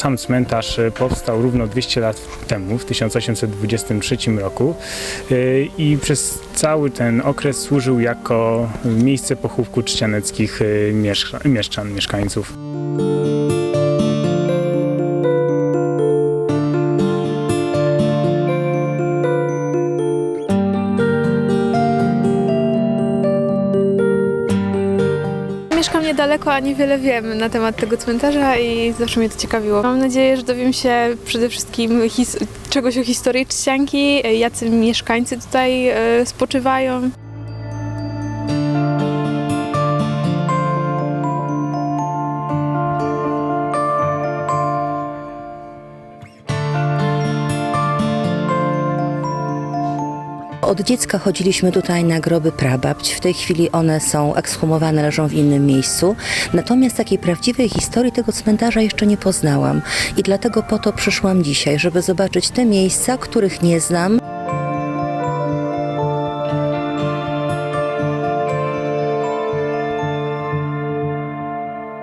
sam cmentarz e, powstał równo 200 lat temu, w 1823 roku e, i przez cały ten okres służył jako miejsce pochówku czcianeckich mieszka- mieszczan, mieszkańców. Mieszkam niedaleko, a niewiele wiem na temat tego cmentarza i zawsze mnie to ciekawiło. Mam nadzieję, że dowiem się przede wszystkim czegoś o historii Czcianki, e, jacy mieszkańcy tutaj e, spoczywają. Od dziecka chodziliśmy tutaj na groby prababć. W tej chwili one są ekshumowane, leżą w innym miejscu. Natomiast takiej prawdziwej historii tego cmentarza jeszcze nie poznałam. I dlatego po to przyszłam dzisiaj, żeby zobaczyć te miejsca, których nie znam.